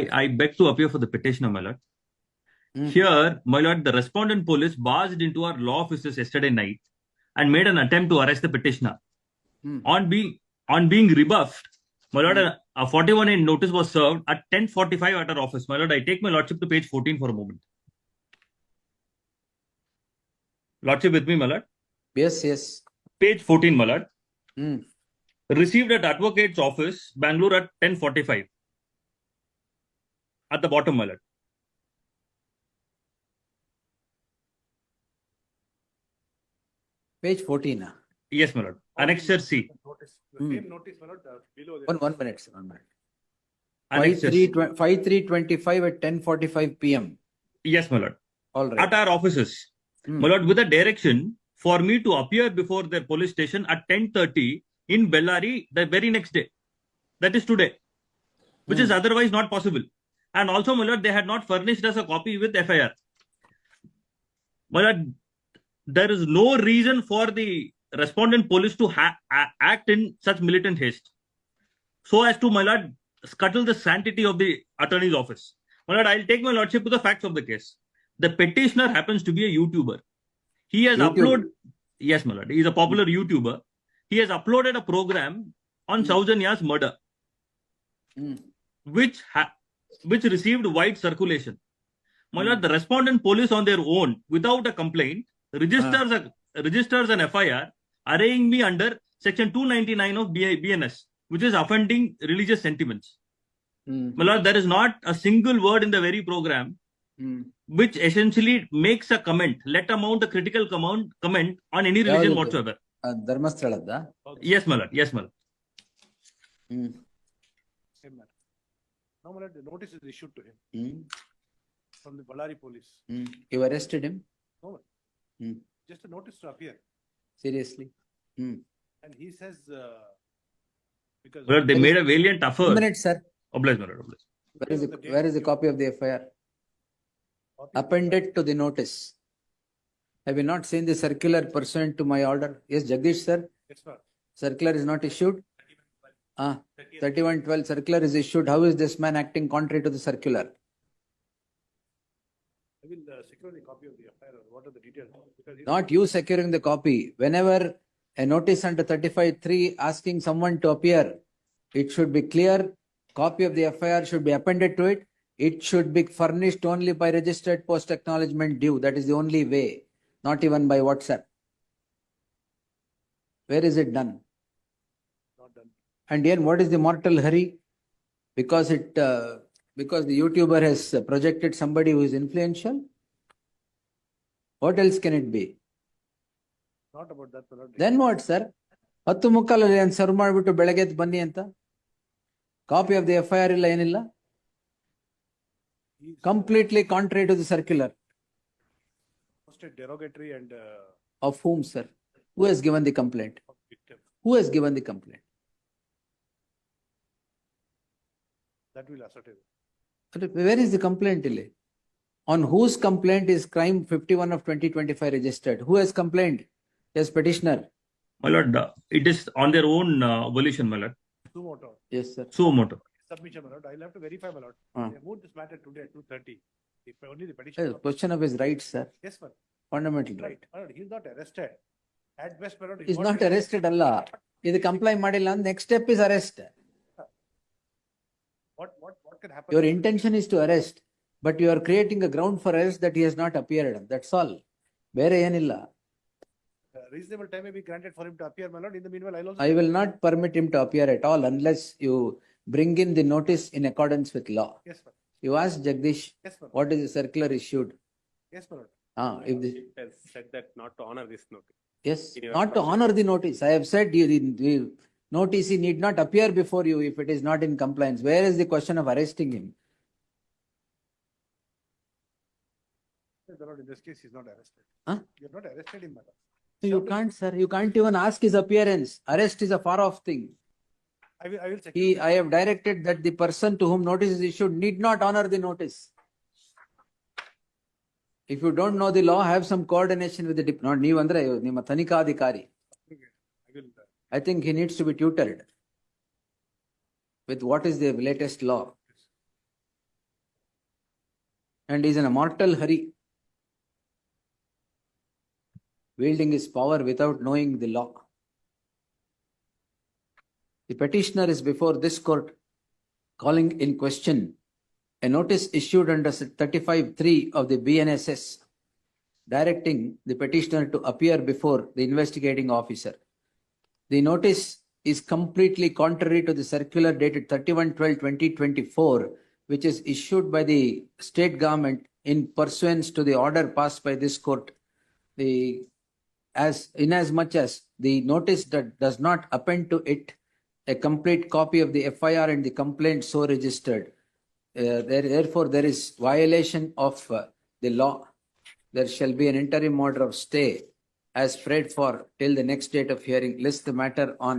I, I beg to appear for the petitioner, my lord. Hmm. Here, my lord, the respondent police barged into our law offices yesterday night and made an attempt to arrest the petitioner. Hmm. On being on being rebuffed, my lord, a, a 41 in notice was served at 10:45 at our office. My lord, I take my lordship to page 14 for a moment. Lordship with me, my lord. Yes, yes. Page 14, my lord. Hmm. Received at advocate's office, Bangalore at 10:45. At the bottom, my lord. Page fourteen. ah. Yes, my lord. Annexure C. Notice, the same notice, my lord, uh, below. One, one minute, sir, one minute. Five Annexure three, C. twen- five three twenty-five at ten forty-five PM. Yes, my lord. All At our offices, Hmm. my lord, with a direction for me to appear before their police station at 10:30 in Bellary the very next day. That is today, which is Hmm. otherwise not possible. And also, my lord, they had not furnished us a copy with FIR. My lord, there is no reason for the respondent police to act in such militant haste, so as to, my lord, scuttle the sanctity of the attorney's office. My lord, I'll take my lordship to the facts of the case. The petitioner happens to be a YouTuber. He has YouTube. uploaded, yes, my lord, he's a popular YouTuber. He has uploaded a program on Hmm. Saujanya's murder, Hmm. which ha- which received wide circulation. My Hmm. lord, the respondent police on their own, without a complaint, registers a registers an FIR arraying me under section 299 of BI, BNS, which is offending religious sentiments. Hmm. My lord, there is not a single word in the very program Hmm. which essentially makes a comment, let amount a critical comment, comment on any religion ಯಾವ್ದು? whatsoever. ಆ, ಧರ್ಮಸ್ಥಳದ Yes, my lord. Yes, no, the notice is issued to him mm. from the Ballari police. Mm. You arrested him? No, mm. just a notice to appear. Seriously? Mm. And he says, uh, because well, they made a valiant effort. One minute, sir. Obliged, Where is, the, where is the copy of the FIR? Appended to the notice. Have you not seen the circular pursuant to my order? Yes, Jagdish, sir. Yes, sir. Circular is not issued ah 3112 circular is issued. How is this man acting contrary to the circular? I will uh, secure the copy of the FIR or what are the details? because not you securing the copy. Whenever a notice under 35.3 asking someone to appear it should be clear. Copy of the fir should be appended to it. It should be furnished only by registered post acknowledgement due. That is the only way not even by whatsapp. Where is it done. and then what is the mortal hurry because it uh, because the youtuber has uh, projected somebody who is influential what else can it be Not about that, my lord. Then what sir ಹತ್ತು ಮುಕ್ಕಾಲಲ್ಲಿ ಏನು serve ಮಾಡಿಬಿಟ್ಟು ಬೆಳಗ್ಗೆ ಎದ್ದು ಬನ್ನಿ ಅಂತ copy of the F I R ಇಲ್ಲ ಏನಿಲ್ಲ He's, uh, completely contrary to the circular Posted derogatory and uh, of whom sir who has given the complaint of victim. Who has given That will ascertain. Where is the complaint ಇಲ್ಲಿ on whose complaint is crime fifty one of twenty twenty five registered who has complaint is petitioner My lord, uh, it is on their own uh, volition, my lord. Suo moto. Yes sir Suo moto. Submission, my lord. I'll have to verify, my lord. Ah. They moved this matter today at two thirty. If only the petition. Question of is right sir Yes, sir. Fundamental Right. Right My lord, he's not arrested. At best, my lord. Is not arrested ಅಲ್ಲ ಇದು comply ಮಾಡಿಲ್ಲ ಅಂದ್ರೆ next step is arrest What, what, what can happen? Your intention is to arrest, but you are creating a ground for arrest that he has not appeared. That's all. ಬೇರೆ ಏನಿಲ್ಲ Uh, Reasonable time may be granted for him to appear, my lord. In the meanwhile, I'll also. I will not permit him to appear at all unless you bring in the notice in accordance with law. Yes, sir. You ask Jagdish, Yes, sir. what is the circular issued? Yes, my lord. Ah, if the, It has said that not to honor this notice. yes, In your not to question. honor the notice. I have said you, the, the notice he need not appear before you if it is not in compliance. Where is the question of arresting him? Yes, my lord, in this case, he's not arrested. Huh? You're not arrested him, my lord. You Submit- can't, sir. You can't even ask his appearance. Arrest is a far off thing. I will, I will. secure He, the- I have directed that the person to whom notice is issued need not honor the notice. If you don't know the law, have some coordination with the, dip- not ನೀವಂದ್ರೆ ನಿಮ್ಮ ತನಿಖಾಧಿಕಾರಿ. I think he needs to be tutored with what is the latest law. and is in a mortal hurry. Wielding his power without knowing the law. The petitioner is before this court calling in question a notice issued under thirty-five three of the BNSS directing the petitioner to appear before the investigating officer. The notice is completely contrary to the circular dated 31-12-2024, which is issued by the state government in pursuance to the order passed by this court. The as inasmuch as the notice that does not append to it a complete copy of the FIR and the complaint so registered. Uh, there, therefore, there is violation of uh, the law. There shall be an interim order of stay as prayed for till the next date of hearing. List the matter on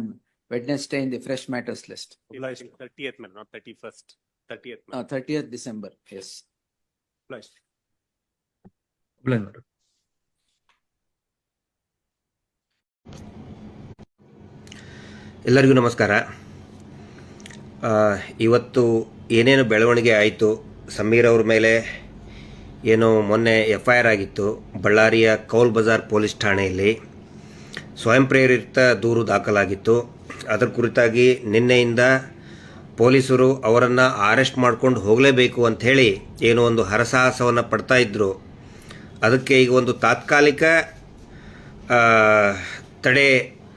Wednesday in the fresh matters list. Obliged. Thirtieth, man, not thirty-first, thirtieth. Uh, 30th December. Yes. Obliged. Obliged, madam. ಎಲ್ಲರಿಗೂ ನಮಸ್ಕಾರ ಆ, ಇವತ್ತು ಏನೇನು ಬೆಳವಣಿಗೆ ಆಯಿತು ಸಮೀರ್ ಅವ್ರ ಮೇಲೆ ಏನು ಮೊನ್ನೆ ಎಫ್ ಐ ಆರ್ ಆಗಿತ್ತು. ಬಳ್ಳಾರಿಯ ಕೌಲ್ ಬಜಾರ್ ಪೊಲೀಸ್ ಠಾಣೆಯಲ್ಲಿ ಸ್ವಯಂ ಪ್ರೇರಿತ ದೂರು ದಾಖಲಾಗಿತ್ತು. ಅದರ ಕುರಿತಾಗಿ ನಿನ್ನೆಯಿಂದ ಪೊಲೀಸರು ಅವರನ್ನು ಅರೆಸ್ಟ್ ಮಾಡ್ಕೊಂಡು ಹೋಗಲೇಬೇಕು ಅಂಥೇಳಿ ಏನೋ ಒಂದು ಹರಸಾಹಸವನ್ನು ಪಡ್ತಾ ಇದ್ದರು ಅದಕ್ಕೆ ಈಗ ಒಂದು ತಾತ್ಕಾಲಿಕ ತಡೆ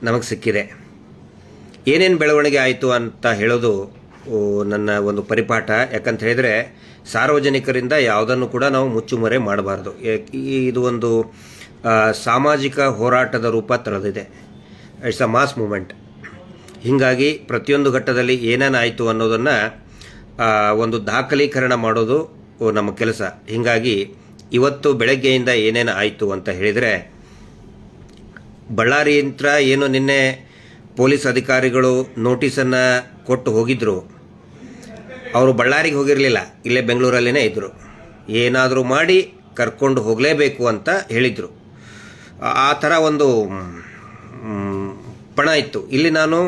ನಮಗೆ ಸಿಕ್ಕಿದೆ. ಏನೇನು ಬೆಳವಣಿಗೆ ಆಯಿತು ಅಂತ ಹೇಳೋದು ನನ್ನ ಒಂದು ಪರಿಪಾಠ. ಯಾಕಂತ ಹೇಳಿದರೆ ಸಾರ್ವಜನಿಕರಿಂದ ಯಾವುದನ್ನು ಕೂಡ ನಾವು ಮುಚ್ಚುಮರೆ ಮಾಡಬಾರ್ದು. ಇದು ಒಂದು ಸಾಮಾಜಿಕ ಹೋರಾಟದ ರೂಪ ತಳೆದಿದೆ ಇಟ್ಸ್ ಅ ಮಾಸ್ ಮೂಮೆಂಟ್ ಹೀಗಾಗಿ ಪ್ರತಿಯೊಂದು ಘಟ್ಟದಲ್ಲಿ ಏನೇನಾಯಿತು ಅನ್ನೋದನ್ನು ಒಂದು ದಾಖಲೀಕರಣ ಮಾಡೋದು ನಮ್ಮ ಕೆಲಸ. ಹೀಗಾಗಿ ಇವತ್ತು ಬೆಳಗ್ಗೆಯಿಂದ ಏನೇನು ಆಯಿತು ಅಂತ ಹೇಳಿದರೆ, ಬಳ್ಳಾರಿ ಏನು ನಿನ್ನೆ ಪೊಲೀಸ್ ಅಧಿಕಾರಿಗಳು ನೋಟಿಸನ್ನು ಕೊಟ್ಟು ಹೋಗಿದ್ರು. ಅವರು ಬಳ್ಳಾರಿಗೆ ಹೋಗಿರಲಿಲ್ಲ, ಇಲ್ಲೇ ಬೆಂಗಳೂರಲ್ಲೇ ಇದ್ದರು ಏನಾದರೂ ಮಾಡಿ ಕರ್ಕೊಂಡು ಹೋಗಲೇಬೇಕು ಅಂತ ಹೇಳಿದರು. ಆ ಥರ ಒಂದು ಪಣ ಇತ್ತು. ಇಲ್ಲಿ ನಾನು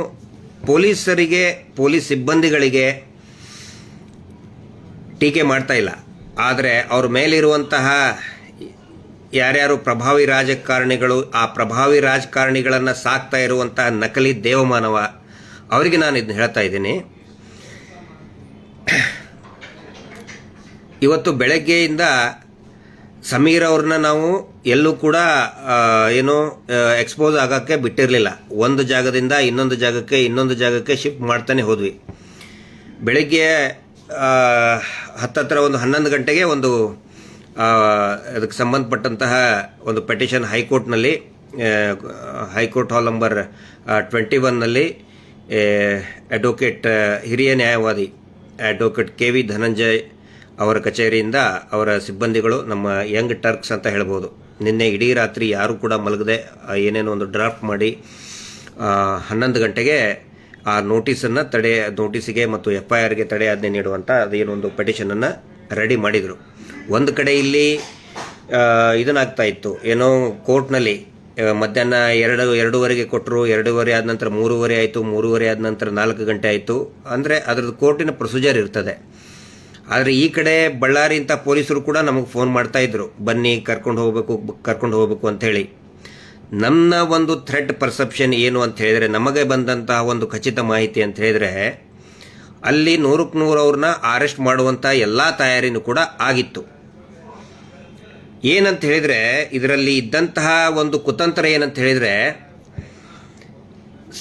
ಪೊಲೀಸರಿಗೆ, ಪೊಲೀಸ್ ಸಿಬ್ಬಂದಿಗಳಿಗೆ ಟೀಕೆ ಮಾಡ್ತಾ ಇಲ್ಲ. ಆದರೆ ಅವ್ರ ಮೇಲಿರುವಂತಹ ಯಾರ್ಯಾರು ಪ್ರಭಾವಿ ರಾಜಕಾರಣಿಗಳು, ಆ ಪ್ರಭಾವಿ ರಾಜಕಾರಣಿಗಳನ್ನು ಸಾಕ್ತಾ ಇರುವಂತಹ ನಕಲಿ ದೇವಮಾನವ, ಅವರಿಗೆ ನಾನು ಇದನ್ನ ಹೇಳ್ತಾ ಇದ್ದೀನಿ. ಇವತ್ತು ಬೆಳಗ್ಗೆಯಿಂದ ಸಮೀರ್ ಅವ್ರನ್ನ ನಾವು ಎಲ್ಲೂ ಕೂಡ ಏನು ಎಕ್ಸ್ಪೋಸ್ ಆಗೋಕ್ಕೆ ಬಿಟ್ಟಿರಲಿಲ್ಲ. ಒಂದು ಜಾಗದಿಂದ ಇನ್ನೊಂದು ಜಾಗಕ್ಕೆ ಇನ್ನೊಂದು ಜಾಗಕ್ಕೆ ಶಿಫ್ಟ್ ಮಾಡ್ತಾನೆ ಹೋದ್ವಿ. ಬೆಳಗ್ಗೆ ಹತ್ತತ್ರ ಒಂದು ಹನ್ನೊಂದು ಗಂಟೆಗೆ ಒಂದು ಅದಕ್ಕೆ ಸಂಬಂಧಪಟ್ಟಂತಹ ಒಂದು ಪೆಟಿಷನ್ ಹೈಕೋರ್ಟ್ನಲ್ಲಿ high court hall number twenty ಒನ್ನಲ್ಲಿ ಅಡ್ವೊಕೇಟ್ ಹಿರಿಯ ನ್ಯಾಯವಾದಿ ಅಡ್ವೊಕೇಟ್ ಕೆ ವಿ ಧನಂಜಯ್ ಅವರ ಕಚೇರಿಯಿಂದ ಅವರ ಸಿಬ್ಬಂದಿಗಳು ನಮ್ಮ ಯಂಗ್ ಟರ್ಕ್ಸ್ ಅಂತ ಹೇಳ್ಬೋದು. ನಿನ್ನೆ ಇಡೀ ರಾತ್ರಿ ಯಾರೂ ಕೂಡ ಮಲಗದೆ ಏನೇನೋ ಒಂದು ಡ್ರಾಫ್ಟ್ ಮಾಡಿ ಹನ್ನೊಂದು ಗಂಟೆಗೆ ಆ ನೋಟಿಸನ್ನು ತಡೆ, ನೋಟಿಸಿಗೆ ಮತ್ತು ಎಫ್ ಐ ಆರ್ಗೆ ತಡೆ ಆಜ್ಞೆ ನೀಡುವಂಥ ಅದೇನೊಂದು ಪಟಿಷನನ್ನು ರೆಡಿ ಮಾಡಿದರು. ಒಂದು ಕಡೆ ಇಲ್ಲಿ ಇದನ್ನಾಗ್ತಾ ಇತ್ತು. ಏನೋ ಕೋರ್ಟ್ನಲ್ಲಿ ಮಧ್ಯಾಹ್ನ ಎರಡು, ಎರಡೂವರೆಗೆ ಕೊಟ್ಟರು ಎರಡೂವರೆ ಆದ ನಂತರ ಮೂರುವರೆ ಆಯಿತು, ಮೂರುವರೆ ಆದ ನಂತರ ನಾಲ್ಕು ಗಂಟೆ ಆಯಿತು. ಅಂದರೆ ಅದ್ರದ್ದು ಕೋರ್ಟಿನ ಪ್ರೊಸೀಜರ್ ಇರ್ತದೆ. ಆದರೆ ಈ ಕಡೆ ಬಳ್ಳಾರಿ ಅಂತ ಪೊಲೀಸರು ಕೂಡ ನಮಗೆ ಫೋನ್ ಮಾಡ್ತಾ ಇದ್ರು. ಬನ್ನಿ, ಕರ್ಕೊಂಡು ಹೋಗಬೇಕು, ಕರ್ಕೊಂಡು ಹೋಗ್ಬೇಕು ಅಂತೇಳಿ ನನ್ನ ಒಂದು ಥ್ರೆಡ್ ಪರ್ಸೆಪ್ಷನ್ ಏನು ಅಂತ ಹೇಳಿದರೆ, ನಮಗೆ ಬಂದಂತಹ ಒಂದು ಖಚಿತ ಮಾಹಿತಿ ಅಂತ ಹೇಳಿದರೆ, ಅಲ್ಲಿ ನೂರಕ್ಕೆ ನೂರು ಅವ್ರನ್ನ ಅರೆಸ್ಟ್ ಮಾಡುವಂಥ ಎಲ್ಲ ತಯಾರಿನೂ ಕೂಡ ಆಗಿತ್ತು. ಏನಂತ ಹೇಳಿದರೆ, ಇದರಲ್ಲಿ ಇದ್ದಂತಹ ಒಂದು ಕುತಂತ್ರ ಏನಂತ ಹೇಳಿದರೆ,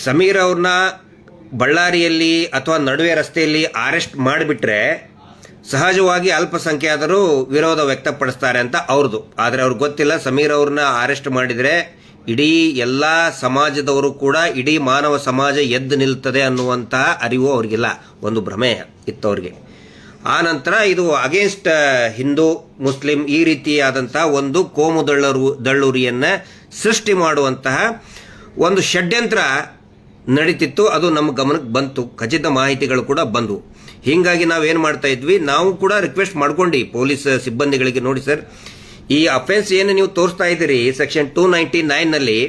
ಸಮೀರ್ ಅವ್ರನ್ನ ಬಳ್ಳಾರಿಯಲ್ಲಿ ಅಥವಾ ನಡುವೆ ರಸ್ತೆಯಲ್ಲಿ ಅರೆಸ್ಟ್ ಮಾಡಿಬಿಟ್ರೆ ಸಹಜವಾಗಿ ಅಲ್ಪಸಂಖ್ಯಾತರು ವಿರೋಧ ವ್ಯಕ್ತಪಡಿಸ್ತಾರೆ ಅಂತ ಅವ್ರದ್ದು ಆದರೆ ಅವ್ರಿಗೆ ಗೊತ್ತಿಲ್ಲ, ಸಮೀರ್ ಅವ್ರನ್ನ ಅರೆಸ್ಟ್ ಮಾಡಿದರೆ ಇಡೀ ಎಲ್ಲ ಸಮಾಜದವರು ಕೂಡ ಇಡೀ ಮಾನವ ಸಮಾಜ ಎದ್ದು ನಿಲ್ತದೆ ಅನ್ನುವಂತಹ ಅರಿವು ಅವ್ರಿಗಿಲ್ಲ. ಒಂದು ಭ್ರಮೆ ಇತ್ತು ಅವ್ರಿಗೆ. ಆ ನಂತರ ಇದು ಅಗೇನ್ಸ್ಟ್ ಹಿಂದೂ, ಮುಸ್ಲಿಂ ಈ ರೀತಿಯಾದಂತಹ ಒಂದು ಕೋಮು ದಳ್ಳರು, ದಳ್ಳುರಿಯನ್ನು ಸೃಷ್ಟಿ ಮಾಡುವಂತಹ ಒಂದು ಷಡ್ಯಂತ್ರ ನಡೀತಿತ್ತು. ಅದು ನಮ್ಮ ಗಮನಕ್ಕೆ ಬಂತು. ಖಚಿತ ಮಾಹಿತಿಗಳು ಕೂಡ ಬಂದವು. ಹೀಗಾಗಿ ನಾವೇನು ಮಾಡ್ತಾ ಇದ್ವಿ, ನಾವು ಕೂಡ ರಿಕ್ವೆಸ್ಟ್ ಮಾಡ್ಕೊಂಡು ಪೊಲೀಸ್ ಸಿಬ್ಬಂದಿಗಳಿಗೆ ನೋಡಿ ಸರ್. ಈ ಅಫೆನ್ಸ್ ಏನು ನೀವು ತೋರಿಸ್ತಾ ಇದ್ದೀರಿ ಸೆಕ್ಷನ್ ಟೂ ನೈಂಟಿ ನೈನ್ನಲ್ಲಿ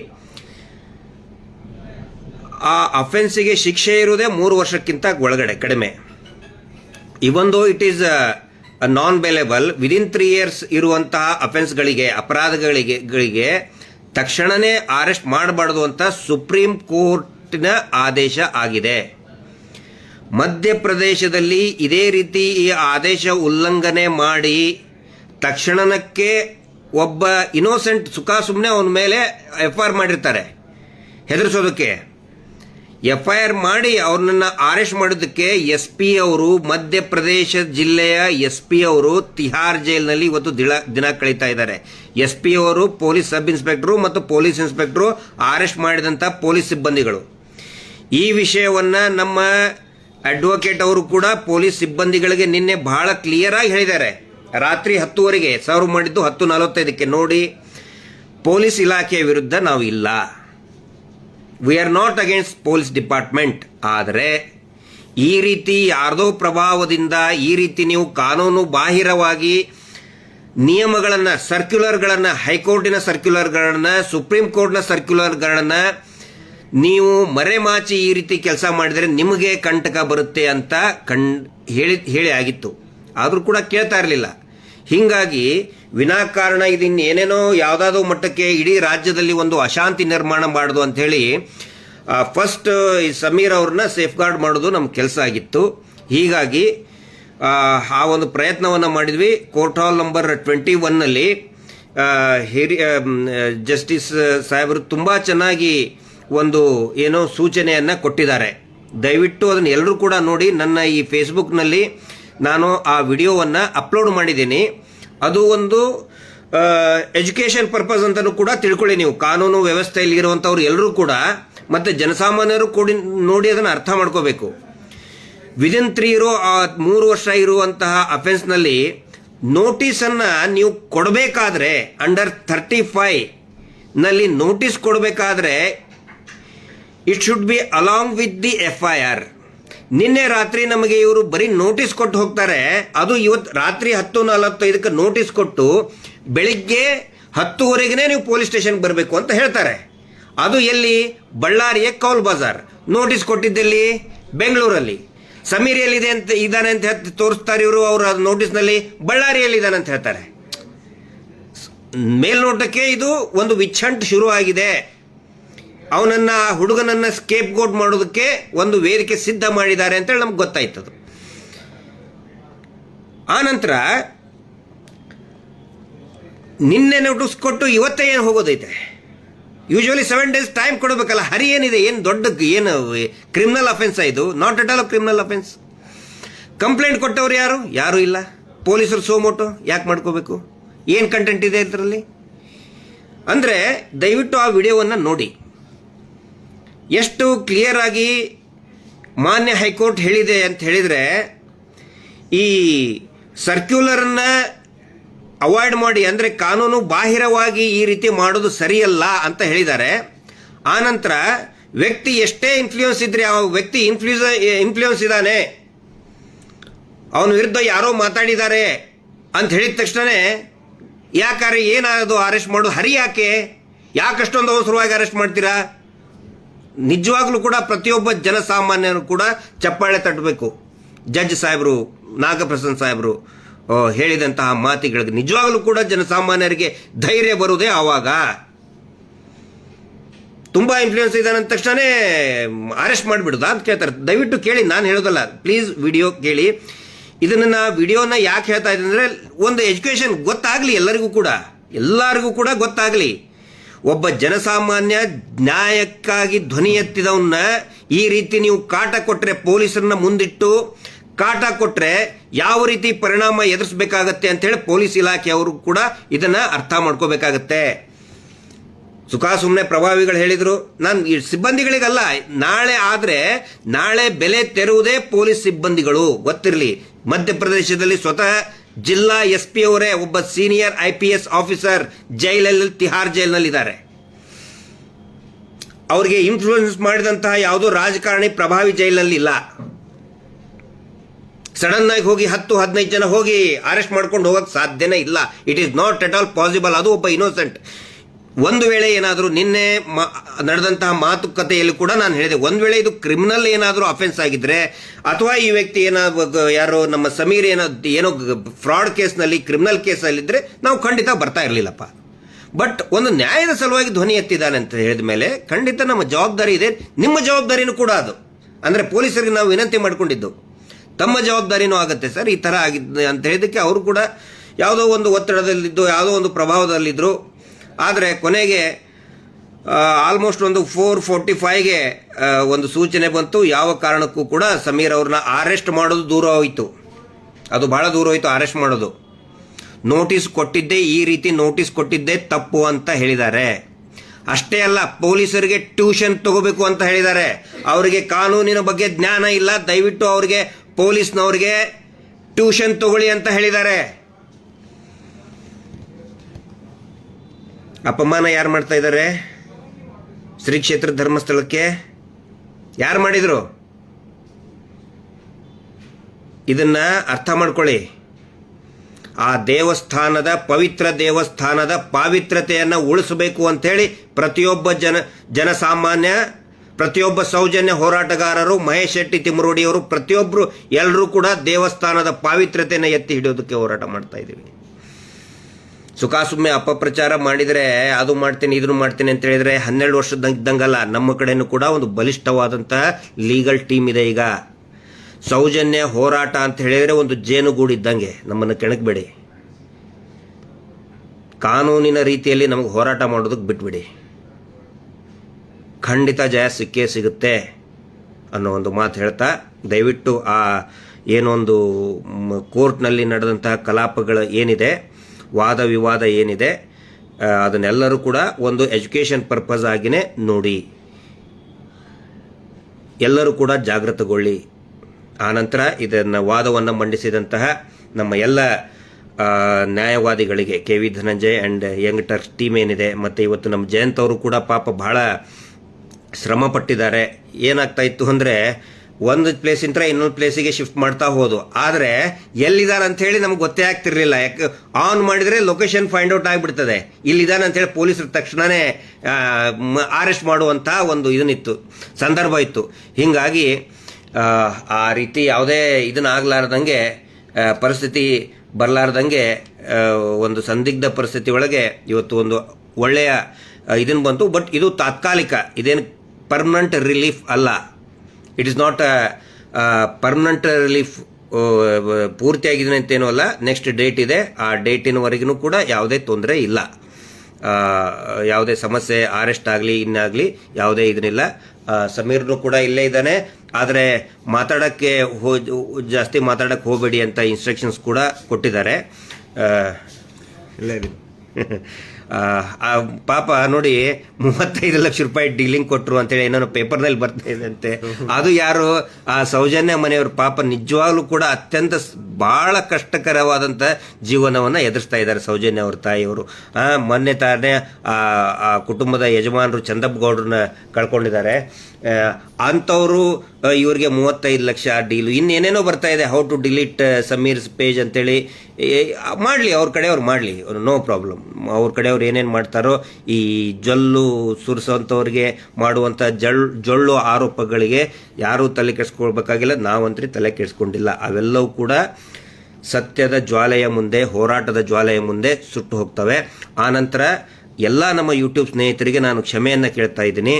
ಆ ಅಫೆನ್ಸಿಗೆ ಶಿಕ್ಷೆ ಇರುವುದೇ ಮೂರು ವರ್ಷಕ್ಕಿಂತ ಒಳಗಡೆ, ಕಡಿಮೆ. Even though it is non bailable within three years ಇರುವಂತಹ ಅಫೆನ್ಸ್ಗಳಿಗೆ ಅಪರಾಧಗಳಿಗೆ, ಗಳಿಗೆ ತಕ್ಷಣನೇ ಅರೆಸ್ಟ್ ಮಾಡಬಾರದು ಅಂತ ಸುಪ್ರೀಂ ಕೋರ್ಟಿನ ಆದೇಶ ಆಗಿದೆ. ಮಧ್ಯಪ್ರದೇಶದಲ್ಲಿ ಇದೇ ರೀತಿ ಈ ಆದೇಶ ಉಲ್ಲಂಘನೆ ಮಾಡಿ ತಕ್ಷಣಕ್ಕೆ ಒಬ್ಬ ಇನೋಸೆಂಟ್ ಸುಖ ಸುಮ್ಮನೆ ಅವನ ಮೇಲೆ ಎಫ್ ಐ ಆರ್ ಮಾಡಿರ್ತಾರೆ, ಹೆದರಿಸೋದಕ್ಕೆ. ಎಫ್ ಐ ಆರ್ ಮಾಡಿ ಅವ್ರನ್ನ ಅರೆಸ್ಟ್ ಮಾಡೋದಕ್ಕೆ ಎಸ್ ಪಿ ಅವರು, ಮಧ್ಯಪ್ರದೇಶ ಜಿಲ್ಲೆಯ ಎಸ್ ಪಿ ಅವರು ತಿಹಾರ್ ಜೈಲಿನಲ್ಲಿ ಇವತ್ತು ದಿನ ಕಳೀತಾ ಇದ್ದಾರೆ. ಎಸ್ ಪಿ ಅವರು, ಪೊಲೀಸ್ ಸಬ್ ಇನ್ಸ್ಪೆಕ್ಟರು ಮತ್ತು ಪೊಲೀಸ್ ಇನ್ಸ್ಪೆಕ್ಟರು ಅರೆಸ್ಟ್ ಮಾಡಿದಂಥ ಪೊಲೀಸ್ ಸಿಬ್ಬಂದಿಗಳು. ಈ ವಿಷಯವನ್ನ ನಮ್ಮ ಅಡ್ವೊಕೇಟ್ ಅವರು ಕೂಡ ಪೊಲೀಸ್ ಸಿಬ್ಬಂದಿಗಳಿಗೆ ನಿನ್ನೆ ಬಹಳ ಕ್ಲಿಯರ್ ಆಗಿ ಹೇಳಿದ್ದಾರೆ. ರಾತ್ರಿ ಹತ್ತುವರೆಗೆ ಸರ್ವ್ ಮಾಡಿದ್ದು ಹತ್ತು ನಲವತ್ತೈದಕ್ಕೆ ನೋಡಿ ಪೊಲೀಸ್ ಇಲಾಖೆಯ ವಿರುದ್ಧ ನಾವು ಇಲ್ಲ. We are not against police department ಆದರೆ ಈ ರೀತಿ ಯಾರದೋ ಪ್ರಭಾವದಿಂದ ಈ ರೀತಿ ನೀವು ಕಾನೂನು ಬಾಹಿರವಾಗಿ ನಿಯಮಗಳನ್ನು ಸರ್ಕ್ಯುಲರ್ಗಳನ್ನು ಹೈಕೋರ್ಟಿನ ಸರ್ಕ್ಯುಲರ್ಗಳನ್ನು ಸುಪ್ರೀಂ ಕೋರ್ಟ್ನ ಸರ್ಕ್ಯುಲರ್ಗಳನ್ನು ನೀವು ಮರೆಮಾಚಿ ಈ ರೀತಿ ಕೆಲಸ ಮಾಡಿದರೆ ನಿಮಗೆ ಕಂಟಕ ಬರುತ್ತೆ ಅಂತ ಕಣ್ ಹೇಳಿ ಹೇಳಿ ಆಗಿತ್ತು. ಆದರೂ ಕೂಡ ಕೇಳ್ತಾ ಇರಲಿಲ್ಲ. ಹೀಗಾಗಿ ವಿನಾಕಾರಣ ಇದನ್ನು ಏನೇನೋ ಯಾವುದಾದ್ರೂ ಮಟ್ಟಕ್ಕೆ ಇಡೀ ರಾಜ್ಯದಲ್ಲಿ ಒಂದು ಅಶಾಂತಿ ನಿರ್ಮಾಣ ಮಾಡೋದು ಅಂಥೇಳಿ ಫಸ್ಟ್ ಈ ಸಮೀರ್ ಅವ್ರನ್ನ ಸೇಫ್ಗಾರ್ಡ್ ಮಾಡೋದು ನಮ್ಮ ಕೆಲಸ ಆಗಿತ್ತು. ಹೀಗಾಗಿ, ಆ ಒಂದು ಪ್ರಯತ್ನವನ್ನು ಮಾಡಿದ್ವಿ. ಕೋರ್ಟ್ ಹಾಲ್ ನಂಬರ್ ಟ್ವೆಂಟಿ ಒನ್ನಲ್ಲಿ ಹಿರಿಯ ಜಸ್ಟಿಸ್ ಸಾಹೇಬರು ತುಂಬ ಚೆನ್ನಾಗಿ ಒಂದು ಏನೋ ಸೂಚನೆಯನ್ನು ಕೊಟ್ಟಿದ್ದಾರೆ. ದಯವಿಟ್ಟು ಅದನ್ನು ಎಲ್ಲರೂ ಕೂಡ ನೋಡಿ ನನ್ನ ಈ ಫೇಸ್ಬುಕ್ನಲ್ಲಿ ನಾನು ಆ ವಿಡಿಯೋವನ್ನು ಅಪ್ಲೋಡ್ ಮಾಡಿದ್ದೀನಿ. ಅದು ಒಂದು ಎಜುಕೇಷನ್ ಪರ್ಪಸ್ ಅಂತಲೂ ಕೂಡ ತಿಳ್ಕೊಳ್ಳಿ ನೀವು. ಕಾನೂನು ವ್ಯವಸ್ಥೆಯಲ್ಲಿ ಇರುವಂಥವ್ರು ಎಲ್ಲರೂ ಕೂಡ, ಮತ್ತು ಜನಸಾಮಾನ್ಯರು ಕೂಡ ನೋಡಿ ಅದನ್ನು ಅರ್ಥ ಮಾಡ್ಕೋಬೇಕು. ವಿದಿನ್ ತ್ರೀ ಇರೋ, ಆ, ಮೂರು ವರ್ಷ ಇರುವಂತಹ ಅಫೆನ್ಸ್ನಲ್ಲಿ ನೋಟಿಸನ್ನು ನೀವು ಕೊಡಬೇಕಾದ್ರೆ ಅಂಡರ್ ಥರ್ಟಿ ಫೈವ್ನಲ್ಲಿ ನೋಟಿಸ್ ಕೊಡಬೇಕಾದ್ರೆ it should be along with the F I R ನಿನ್ನೆ ರಾತ್ರಿ ನಮಗೆ ಇವರು ಬರೀ ನೋಟಿಸ್ ಕೊಟ್ಟು ಹೋಗ್ತಾರೆ. ಅದು ಇವತ್ತು ರಾತ್ರಿ ಹತ್ತು ನಲವತ್ತೈದಕ್ಕೆ ನೋಟಿಸ್ ಕೊಟ್ಟು ಬೆಳಿಗ್ಗೆ ಹತ್ತುವರೆಗೆ ನೀವು ಪೊಲೀಸ್ ಸ್ಟೇಷನ್ಗೆ ಬರಬೇಕು ಅಂತ ಹೇಳ್ತಾರೆ. ಅದು ಎಲ್ಲಿ? ಬಳ್ಳಾರಿಯ ಕೌಲ್ ಬಜಾರ್. ನೋಟಿಸ್ ಕೊಟ್ಟಿದ್ದಲ್ಲಿ ಬೆಂಗಳೂರಲ್ಲಿ. ಸಮೀರ್ ಎಲ್ಲಿದೆ ಅಂತ, ಇದ್ದಾನೆ ಅಂತ ತೋರಿಸ್ತಾರೆ ಇವರು, ಅವರ ನೋಟಿಸ್ನಲ್ಲಿ ಬಳ್ಳಾರಿಯಲ್ಲಿ ಇದ್ದಾನೆ ಅಂತ ಹೇಳ್ತಾರೆ. ಮೇಲ್ನೋಟಕ್ಕೆ ಇದು ಒಂದು ವಿಚ್ಛಂಟ್ ಶುರು ಆಗಿದೆ ಅವನನ್ನ ಆ ಹುಡುಗನನ್ನ ಸ್ಕೇಪ್ ಗೋಟ್ ಮಾಡೋದಕ್ಕೆ ಒಂದು ವೇದಿಕೆ ಸಿದ್ಧ ಮಾಡಿದ್ದಾರೆ ಅಂತೇಳಿ ನಮ್ಗೆ ಗೊತ್ತಾಯ್ತದು. ಆನಂತರ ನಂತರ ನಿನ್ನೆ ನೋಟಿಸ್ ಕೊಟ್ಟು ಇವತ್ತೇ ಏನು ಹೋಗೋದೈತೆ? ಯೂಶುವಲಿ ಸೆವೆನ್ ಡೇಸ್ ಟೈಮ್ ಕೊಡಬೇಕಲ್ಲ, ಹರಿ ಏನಿದೆ? ಏನು ದೊಡ್ಡ ಏನು ಕ್ರಿಮಿನಲ್ ಅಫೆನ್ಸ್ ಇದು? Not at all criminal offence complaint ಕೊಟ್ಟವ್ರು ಯಾರು? ಯಾರು ಇಲ್ಲ. ಪೊಲೀಸರು ಸೋಮೋಟು. ಯಾಕೆ ಮಾಡ್ಕೋಬೇಕು? ಏನು ಕಂಟೆಂಟ್ ಇದೆ ಇದರಲ್ಲಿ? ಅಂದರೆ ದಯವಿಟ್ಟು ಆ ವಿಡಿಯೋವನ್ನು ನೋಡಿ. ಎಷ್ಟು ಕ್ಲಿಯರ್ ಆಗಿ ಮಾನ್ಯ ಹೈಕೋರ್ಟ್ ಹೇಳಿದೆ ಅಂತ ಹೇಳಿದರೆ, ಈ ಸರ್ಕ್ಯುಲರನ್ನು ಅವಾಯ್ಡ್ ಮಾಡಿ, ಅಂದರೆ ಕಾನೂನು ಬಾಹಿರವಾಗಿ ಈ ರೀತಿ ಮಾಡೋದು ಸರಿಯಲ್ಲ ಅಂತ ಹೇಳಿದ್ದಾರೆ. ಆನಂತರ ವ್ಯಕ್ತಿ ಎಷ್ಟೇ ಇನ್ಫ್ಲೂಯೆನ್ಸ್ ಇದ್ರೆ, ಆ ವ್ಯಕ್ತಿ ಇನ್ಫ್ಲೂಸ್ ಇನ್ಫ್ಲೂಯೆನ್ಸ್ ಇದ್ದಾನೆ. ಅವನ ವಿರುದ್ಧ ಯಾರೋ ಮಾತಾಡಿದ್ದಾರೆ ಅಂತ ಹೇಳಿದ ತಕ್ಷಣನೇ, ಯಾಕಾರೆ ಏನಾಗೋದು ಅರೆಸ್ಟ್ ಮಾಡೋದು, ಹರಿ ಯಾಕೆ? ಯಾಕಷ್ಟೊಂದು ಅವಸರವಾಗಿ ಅರೆಸ್ಟ್ ಮಾಡ್ತೀರಾ? ನಿಜವಾಗ್ಲೂ ಕೂಡ ಪ್ರತಿಯೊಬ್ಬ ಜನಸಾಮಾನ್ಯರು ಕೂಡ ಚಪ್ಪಾಳೆ ತಟ್ಟಬೇಕು. ಜಡ್ಜ್ ಸಾಹೇಬರು, ನಾಗಪ್ರಸನ್ನ ಸಾಹೇಬರು ಹೇಳಿದಂತಹ ಮಾತುಗಳಿಗೆ ನಿಜವಾಗ್ಲೂ ಕೂಡ ಜನಸಾಮಾನ್ಯರಿಗೆ ಧೈರ್ಯ ಬರುವುದೇ ಆವಾಗ ತುಂಬಾ ಇನ್ಫ್ಲೂಯೆನ್ಸ್ ಇದ್ದಾನೆ ಅಂದ ಅರೆಸ್ಟ್ ಮಾಡಿಬಿಡುದಾ ಅಂತ ಕೇಳ್ತಾರೆ. ದಯವಿಟ್ಟು ಕೇಳಿ, ನಾನು ಹೇಳೋದಲ್ಲ. ಪ್ಲೀಸ್ ವಿಡಿಯೋ ಕೇಳಿ. ಇದನ್ನ ವಿಡಿಯೋನ ಯಾಕೆ ಹೇಳ್ತಾ ಇದ್ದೀನಿ ಅಂದ್ರೆ, ಒಂದು ಎಜುಕೇಶನ್ ಗೊತ್ತಾಗ್ಲಿ ಎಲ್ಲರಿಗೂ ಕೂಡ. ಎಲ್ಲರಿಗೂ ಕೂಡ ಗೊತ್ತಾಗ್ಲಿ. ಒಬ್ಬ ಜನಸಾಮಾನ್ಯ ನ್ಯಾಯಕ್ಕಾಗಿ ಧ್ವನಿ ಎತ್ತಿದವನ್ನ ಈ ರೀತಿ ನೀವು ಕಾಟ ಕೊಟ್ರೆ ಪೊಲೀಸರನ್ನ ಮುಂದಿಟ್ಟು ಕಾಟ ಕೊಟ್ರೆ ಯಾವ ರೀತಿ ಪರಿಣಾಮ ಎದುರಿಸಬೇಕಾಗತ್ತೆ ಅಂತ ಹೇಳಿ ಪೊಲೀಸ್ ಇಲಾಖೆಯವರು ಕೂಡ ಇದನ್ನ ಅರ್ಥ ಮಾಡ್ಕೋಬೇಕಾಗತ್ತೆ. ಸುಖ ಸುಮ್ಮನೆ ಪ್ರಭಾವಿಗಳು ಹೇಳಿದ್ರು. ನಾನು ಈ ಸಿಬ್ಬಂದಿಗಳಿಗಲ್ಲ, ನಾಳೆ ಆದ್ರೆ ನಾಳೆ ಬೆಲೆ ತೆರುವುದೇ ಪೊಲೀಸ್ ಸಿಬ್ಬಂದಿಗಳು. ಗೊತ್ತಿರಲಿ, ಮಧ್ಯಪ್ರದೇಶದಲ್ಲಿ ಸ್ವತಃ ಜಿಲ್ಲಾ ಎಸ್ ಪಿ ಅವರೇ ಒಬ್ಬ senior I P S officer ಜೈಲಲ್ಲಿ ತಿಹಾರ್ ಜೈಲಿನಲ್ಲಿದ್ದಾರೆ. ಅವರಿಗೆ ಇನ್ಫ್ಲೂಯೆನ್ಸ್ ಮಾಡಿದಂತಹ ಯಾವುದೋ ರಾಜಕಾರಣಿ ಪ್ರಭಾವಿ ಜೈಲಲ್ಲಿ ಇಲ್ಲ. ಸಡನ್ ಆಗಿ ಹೋಗಿ ಹತ್ತು, ಹದಿನೈದು ಜನ ಹೋಗಿ ಅರೆಸ್ಟ್ ಮಾಡ್ಕೊಂಡು ಹೋಗೋಕೆ ಸಾಧ್ಯನೇ ಇಲ್ಲ. It is not at all possible ಅದು ಒಬ್ಬ ಇನ್ನೋಸೆಂಟ್ ಒಂದು ವೇಳೆ ಏನಾದರೂ ನಿನ್ನೆ ನಡೆದಂತಹ ಮಾತುಕತೆಯಲ್ಲಿ ಕೂಡ ನಾನು ಹೇಳಿದೆ. ಒಂದು ವೇಳೆ ಇದು ಕ್ರಿಮಿನಲ್ ಏನಾದರೂ ಅಫೆನ್ಸ್ ಆಗಿದ್ರೆ, ಅಥವಾ ಈ ವ್ಯಕ್ತಿ ಏನಾದ್ರು ಯಾರೋ ನಮ್ಮ ಸಮೀರ್ ಏನೋ ಏನೋ ಫ್ರಾಡ್ ಕೇಸ್ನಲ್ಲಿ ಕ್ರಿಮಿನಲ್ ಕೇಸಲ್ಲಿದ್ದರೆ ನಾವು ಖಂಡಿತ ಬರ್ತಾ ಇರಲಿಲ್ಲಪ್ಪ. ಬಟ್ ಒಂದು ನ್ಯಾಯದ ಸಲುವಾಗಿ ಧ್ವನಿ ಎತ್ತಿದ್ದಾನೆ ಅಂತ ಹೇಳಿದ ಮೇಲೆ ಖಂಡಿತ ನಮ್ಮ ಜವಾಬ್ದಾರಿ ಇದೆ. ನಿಮ್ಮ ಜವಾಬ್ದಾರಿನೂ ಕೂಡ ಅದು. ಅಂದರೆ ಪೊಲೀಸರಿಗೆ ನಾವು ವಿನಂತಿ ಮಾಡಿಕೊಂಡಿದ್ದು. ತಮ್ಮ ಜವಾಬ್ದಾರಿನೂ ಆಗುತ್ತೆ ಸರ್. ಈ ಥರ ಆಗಿದ್ದು ಅಂತ ಹೇಳಿದಕ್ಕೆ ಅವರು ಕೂಡ ಯಾವುದೋ ಒಂದು ಒತ್ತಡದಲ್ಲಿದ್ದು, ಯಾವುದೋ ಒಂದು ಪ್ರಭಾವದಲ್ಲಿದ್ದರು ಆದರೆ ಕೊನೆಗೆ ಆಲ್ಮೋಸ್ಟ್ ಒಂದು ಫೋರ್ ಫೋರ್ಟಿ ಫೈವ್ಗೆ ಒಂದು ಸೂಚನೆ ಬಂತು. ಯಾವ ಕಾರಣಕ್ಕೂ ಕೂಡ ಸಮೀರ್ ಅವ್ರನ್ನ ಅರೆಸ್ಟ್ ಮಾಡೋದು ದೂರ ಹೋಯಿತು. ಅದು ಬಹಳ ದೂರ ಹೋಯಿತು ಅರೆಸ್ಟ್ ಮಾಡೋದು. ನೋಟಿಸ್ ಕೊಟ್ಟಿದ್ದೆ, ಈ ರೀತಿ ನೋಟಿಸ್ ಕೊಟ್ಟಿದ್ದೇ, ತಪ್ಪು ಅಂತ ಹೇಳಿದ್ದಾರೆ. ಅಷ್ಟೇ ಅಲ್ಲ, ಪೊಲೀಸರಿಗೆ ಟ್ಯೂಷನ್ ತಗೋಬೇಕು ಅಂತ ಹೇಳಿದ್ದಾರೆ. ಅವರಿಗೆ ಕಾನೂನಿನ ಬಗ್ಗೆ ಜ್ಞಾನ ಇಲ್ಲ. ದಯವಿಟ್ಟು ಅವರಿಗೆ, ಪೊಲೀಸ್ನವ್ರಿಗೆ ಟ್ಯೂಷನ್ ತಗೊಳ್ಳಿ ಅಂತ ಹೇಳಿದ್ದಾರೆ. ಅಪಮಾನ ಯಾರು ಮಾಡ್ತಾ ಇದ್ದಾರೆ ಶ್ರೀ ಕ್ಷೇತ್ರ ಧರ್ಮಸ್ಥಳಕ್ಕೆ? ಯಾರು ಮಾಡಿದರು? ಇದನ್ನ ಅರ್ಥ ಮಾಡ್ಕೊಳ್ಳಿ. ಆ ದೇವಸ್ಥಾನದ ಪವಿತ್ರ ದೇವಸ್ಥಾನದ ಪಾವಿತ್ರತೆಯನ್ನು ಉಳಿಸಬೇಕು ಅಂಥೇಳಿ ಪ್ರತಿಯೊಬ್ಬ ಜನ, ಜನಸಾಮಾನ್ಯ, ಪ್ರತಿಯೊಬ್ಬ ಸೌಜನ್ಯ ಹೋರಾಟಗಾರರು ಮಹೇಶ್ ಶೆಟ್ಟಿ, ತಿಮ್ಮರೋಡಿಯವರು ಪ್ರತಿಯೊಬ್ಬರು ಎಲ್ಲರೂ ಕೂಡ ದೇವಸ್ಥಾನದ ಪಾವಿತ್ರತೆಯನ್ನು ಎತ್ತಿ ಹಿಡಿಯೋದಕ್ಕೆ ಹೋರಾಟ ಮಾಡ್ತಾ ಇದ್ದೀವಿ. ಸುಖಾಸುಮ್ಮೆ ಅಪಪ್ರಚಾರ ಮಾಡಿದರೆ ಅದು ಮಾಡ್ತೀನಿ, ಇದನ್ನು ಮಾಡ್ತೀನಿ ಅಂತ ಹೇಳಿದರೆ ಹನ್ನೆರಡು ವರ್ಷದ ಇದ್ದಂಗಲ್ಲ, ನಮ್ಮ ಕಡೆನೂ ಕೂಡ ಒಂದು ಬಲಿಷ್ಠವಾದಂಥ ಲೀಗಲ್ ಟೀಮ್ ಇದೆ ಈಗ. ಸೌಜನ್ಯ ಹೋರಾಟ ಅಂತ ಹೇಳಿದರೆ ಒಂದು ಜೇನುಗೂಡು ಇದ್ದಂಗೆ, ನಮ್ಮನ್ನು ಕೆಣಕಬೇಡಿ. ಕಾನೂನಿನ ರೀತಿಯಲ್ಲಿ ನಮಗೆ ಹೋರಾಟ ಮಾಡೋದಕ್ಕೆ ಬಿಟ್ಬಿಡಿ. ಖಂಡಿತ ಜಯ ಸಿಕ್ಕೇ ಸಿಗುತ್ತೆ ಅನ್ನೋ ಒಂದು ಮಾತು ಹೇಳ್ತಾ, ದಯವಿಟ್ಟು ಆ ಏನೊಂದು ಕೋರ್ಟ್ನಲ್ಲಿ ನಡೆದಂತಹ ಕಲಾಪಗಳು ಏನಿದೆ ವಾದ ವಿವಾದ ಏನಿದೆ ಅದನ್ನೆಲ್ಲರೂ ಕೂಡ ಒಂದು ಎಜುಕೇಷನ್ ಪರ್ಪಸ್ ಆಗಿನೇ ನೋಡಿ. ಎಲ್ಲರೂ ಕೂಡ ಜಾಗೃತಗೊಳ್ಳಿ ಆನಂತರ ಇದನ್ನು ವಾದವನ್ನು ಮಂಡಿಸಿದಂತಹ ನಮ್ಮ ಎಲ್ಲ ನ್ಯಾಯವಾದಿಗಳಿಗೆ K V Dhananjay and Young Turks team ಏನಿದೆ, ಮತ್ತು ಇವತ್ತು ನಮ್ಮ ಜಯಂತ್ ಅವರು ಕೂಡ ಪಾಪ ಬಹಳ ಶ್ರಮ ಪಟ್ಟಿದ್ದಾರೆ. ಏನಾಗ್ತಾ ಇತ್ತು ಅಂದರೆ ಒಂದು ಪ್ಲೇಸಿಂದ ಇನ್ನೊಂದು ಪ್ಲೇಸಿಗೆ ಶಿಫ್ಟ್ ಮಾಡ್ತಾ ಹೋದು. ಆದರೆ ಎಲ್ಲಿದ್ದಾರೆ ಹೇಳಿ ನಮ್ಗೆ ಗೊತ್ತೇ ಆಗ್ತಿರ್ಲಿಲ್ಲ. ಯಾಕೆ ಆನ್ ಮಾಡಿದರೆ ಲೊಕೇಶನ್ ಫೈಂಡ್ ಔಟ್ ಆಗಿಬಿಡ್ತದೆ. ಇಲ್ಲಿದ್ದಾನೆ ಅಂತೇಳಿ ಪೊಲೀಸರು ತಕ್ಷಣವೇ ಅರೆಸ್ಟ್ ಮಾಡುವಂಥ ಒಂದು ಇದನ್ನಿತ್ತು. ಸಂದರ್ಭ ಇತ್ತು. ಹೀಗಾಗಿ, ಆ ರೀತಿ ಯಾವುದೇ ಇದನ್ನ ಆಗಲಾರ್ದಂಗೆ ಪರಿಸ್ಥಿತಿ ಬರಲಾರ್ದಂಗೆ ಒಂದು ಸಂದಿಗ್ಧ ಪರಿಸ್ಥಿತಿ ಒಳಗೆ ಇವತ್ತು ಒಂದು ಒಳ್ಳೆಯ ಇದನ್ನು ಬಂತು. ಬಟ್ ಇದು ತಾತ್ಕಾಲಿಕ. ಇದೇನು ಪರ್ಮನೆಂಟ್ ರಿಲೀಫ್ ಅಲ್ಲ. It is not permanent relief ಪೂರ್ತಿಯಾಗಿದೆ ಅಂತೇನೂ ಅಲ್ಲ. ನೆಕ್ಸ್ಟ್ ಡೇಟ್ ಇದೆ. ಆ ಡೇಟಿನವರೆಗೂ ಕೂಡ ಯಾವುದೇ ತೊಂದರೆ ಇಲ್ಲ. ಯಾವುದೇ ಸಮಸ್ಯೆ ಅರೆಸ್ಟ್ ಆಗಲಿ ಇನ್ನಾಗಲಿ ಯಾವುದೇ ಇದನ್ನಿಲ್ಲ. ಸಮೀರ್ನು ಕೂಡ ಇಲ್ಲೇ ಇದ್ದಾನೆ. ಆದರೆ ಮಾತಾಡೋಕ್ಕೆ ಹೋ ಜಾಸ್ತಿ ಮಾತಾಡೋಕ್ಕೆ ಹೋಗಬೇಡಿ ಅಂತ ಇನ್ಸ್ಟ್ರಕ್ಷನ್ಸ್ ಕೂಡ ಕೊಟ್ಟಿದ್ದಾರೆ. ಇಲ್ಲೇ. ಆ, ಪಾಪ ನೋಡಿ ಮೂವತ್ತೈದು ಲಕ್ಷ ರೂಪಾಯಿ ಡೀಲಿಂಗ್ ಕೊಟ್ಟರು ಅಂತೇಳಿ ಏನೋ ಪೇಪರ್ನಲ್ಲಿ ಬರ್ತಾ ಅಂತೆ. ಅದು ಯಾರು? ಆ ಸೌಜನ್ಯ ಮನೆಯವ್ರ ಪಾಪ ನಿಜವಾಗ್ಲೂ ಕೂಡ ಅತ್ಯಂತ ಬಹಳ ಕಷ್ಟಕರವಾದಂಥ ಜೀವನವನ್ನು ಎದುರಿಸ್ತಾ ಇದ್ದಾರೆ ಸೌಜನ್ಯ ಅವ್ರ ತಾಯಿಯವರು. ಮೊನ್ನೆ ತಾನೇ ಆ ಕುಟುಂಬದ ಯಜಮಾನರು ಚಂದಪ್ಪ ಗೌಡ್ರನ್ನ ಕಳ್ಕೊಂಡಿದ್ದಾರೆ ಅಂಥವರು ಇವರಿಗೆ ಮೂವತ್ತೈದು ಲಕ್ಷ ಡೀಲು. ಇನ್ನೇನೇನೋ ಬರ್ತಾ ಇದೆ. How to delete Sameer's page ಅಂತೇಳಿ. ಮಾಡಲಿ, ಅವ್ರ ಕಡೆಯವ್ರು ಮಾಡಲಿ. ನೋ ಪ್ರಾಬ್ಲಮ್ ಅವ್ರ ಕಡೆಯವ್ರು ಏನೇನು ಮಾಡ್ತಾರೋ ಈ ಜೊಲ್ಲು ಸುರಿಸೋಂಥವ್ರಿಗೆ ಮಾಡುವಂಥ ಜಳ್, ಜೊಳ್ಳು ಆರೋಪಗಳಿಗೆ ಯಾರೂ ತಲೆ ಕೆಡಿಸ್ಕೊಳ್ಬೇಕಾಗಿಲ್ಲ. ನಾವಂತ್ರಿ ತಲೆ ಕೆಡಿಸ್ಕೊಂಡಿಲ್ಲ. ಅವೆಲ್ಲವೂ ಕೂಡ ಸತ್ಯದ ಜ್ವಾಲೆಯ ಮುಂದೆ, ಹೋರಾಟದ ಜ್ವಾಲೆಯ ಮುಂದೆ ಸುಟ್ಟು ಹೋಗ್ತವೆ. ಆನಂತರ ಎಲ್ಲ ನಮ್ಮ ಯೂಟ್ಯೂಬ್ ಸ್ನೇಹಿತರಿಗೆ ನಾನು ಕ್ಷಮೆಯನ್ನು ಕೇಳ್ತಾ ಇದ್ದೀನಿ.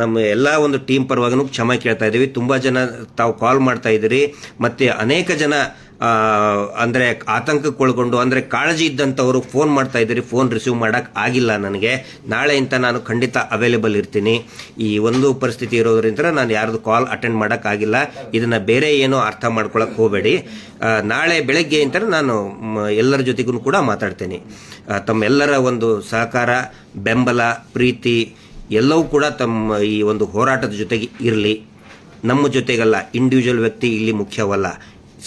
ನಮ್ಮ ಎಲ್ಲ ಒಂದು ಟೀಮ್ ಪರವಾಗಿನೂ ಕ್ಷಮೆ ಕೇಳ್ತಾ ಇದ್ದೀವಿ. ತುಂಬ ಜನ ತಾವು ಕಾಲ್ ಮಾಡ್ತಾ ಇದ್ದೀರಿ. ಮತ್ತು ಅನೇಕ ಜನ ಅಂದರೆ ಆತಂಕಕ್ಕೊಳಗೊಂಡು, ಅಂದರೆ ಕಾಳಜಿ ಇದ್ದಂಥವರು ಫೋನ್ ಮಾಡ್ತಾ ಇದ್ದೀರಿ ಫೋನ್ ರಿಸೀವ್ ಮಾಡೋಕ್ಕೆ ಆಗಿಲ್ಲ ನನಗೆ. ನಾಳೆಯಿಂದ ನಾನು ಖಂಡಿತ ಅವೈಲೇಬಲ್ ಇರ್ತೀನಿ. ಈ ಒಂದು ಪರಿಸ್ಥಿತಿ ಇರೋದ್ರಿಂದ ನಾನು ಯಾರ್ದು ಕಾಲ್ ಅಟೆಂಡ್ ಮಾಡೋಕ್ಕಾಗಿಲ್ಲ ಇದನ್ನು ಬೇರೆ ಏನೋ ಅರ್ಥ ಮಾಡ್ಕೊಳಕ್ಕೆ ಹೋಗಬೇಡಿ. ನಾಳೆ ಬೆಳಗ್ಗೆ ಅಂತ ನಾನು ಎಲ್ಲರ ಜೊತೆಗೂ ಕೂಡ ಮಾತಾಡ್ತೀನಿ. ತಮ್ಮೆಲ್ಲರ ಒಂದು ಸಹಕಾರ, ಬೆಂಬಲ, ಪ್ರೀತಿ, ಎಲ್ಲವೂ ಕೂಡ ತಮ್ಮ ಈ ಒಂದು ಹೋರಾಟದ ಜೊತೆಗೆ ಇರಲಿ. ನಮ್ಮ ಜೊತೆಗಲ್ಲ ಇಂಡಿವಿಜುವಲ್ ವ್ಯಕ್ತಿ ಇಲ್ಲಿ ಮುಖ್ಯವಲ್ಲ.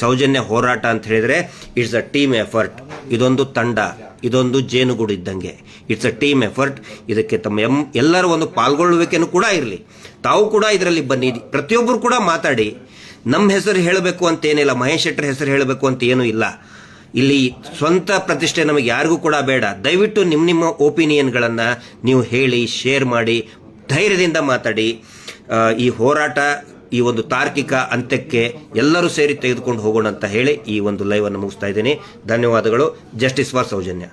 ಸೌಜನ್ಯ ಹೋರಾಟ ಅಂತ ಹೇಳಿದರೆ ಇಟ್ಸ್ ಅ ಟೀಮ್ ಎಫರ್ಟ್ ಇದೊಂದು ತಂಡ, ಇದೊಂದು ಜೇನುಗೂಡು ಇದ್ದಂಗೆ. ಇಟ್ಸ್ ಅ ಟೀಮ್ ಎಫರ್ಟ್ ಇದಕ್ಕೆ ತಮ್ಮ ಎಂ, ಎಲ್ಲರ ಒಂದು ಪಾಲ್ಗೊಳ್ಳುವಿಕೆನೂ ಕೂಡ ಇರಲಿ. ತಾವು ಕೂಡ ಇದರಲ್ಲಿ ಬನ್ನಿ. ಪ್ರತಿಯೊಬ್ಬರು ಕೂಡ ಮಾತಾಡಿ. ನಮ್ಮ ಹೆಸರು ಹೇಳಬೇಕು ಅಂತ ಏನಿಲ್ಲ, ಮಹೇಶ್ ಶೆಟ್ಟರ್ ಹೆಸರು ಹೇಳಬೇಕು ಅಂತ ಏನೂ ಇಲ್ಲ. ಇಲ್ಲಿ ಸ್ವಂತ ಪ್ರತಿಷ್ಠೆ ನಮಗೆ ಯಾರಿಗೂ ಕೂಡ ಬೇಡ. ದಯವಿಟ್ಟು ನಿಮ್ಮ ನಿಮ್ಮ ಒಪಿನಿಯನ್ಗಳನ್ನು ನೀವು ಹೇಳಿ ಶೇರ್ ಮಾಡಿ, ಧೈರ್ಯದಿಂದ ಮಾತಾಡಿ. ಈ ಹೋರಾಟ ಈ ಒಂದು ತಾರ್ಕಿಕ ಅಂತ್ಯಕ್ಕೆ ಎಲ್ಲರೂ ಸೇರಿ ತೆಗೆದುಕೊಂಡು ಹೋಗೋಣ ಅಂತ ಹೇಳಿ ಈ ಒಂದು ಲೈವನ್ನು ಮುಗಿಸ್ತಾ ಇದ್ದೀನಿ. ಧನ್ಯವಾದಗಳು. Justice for Soujanya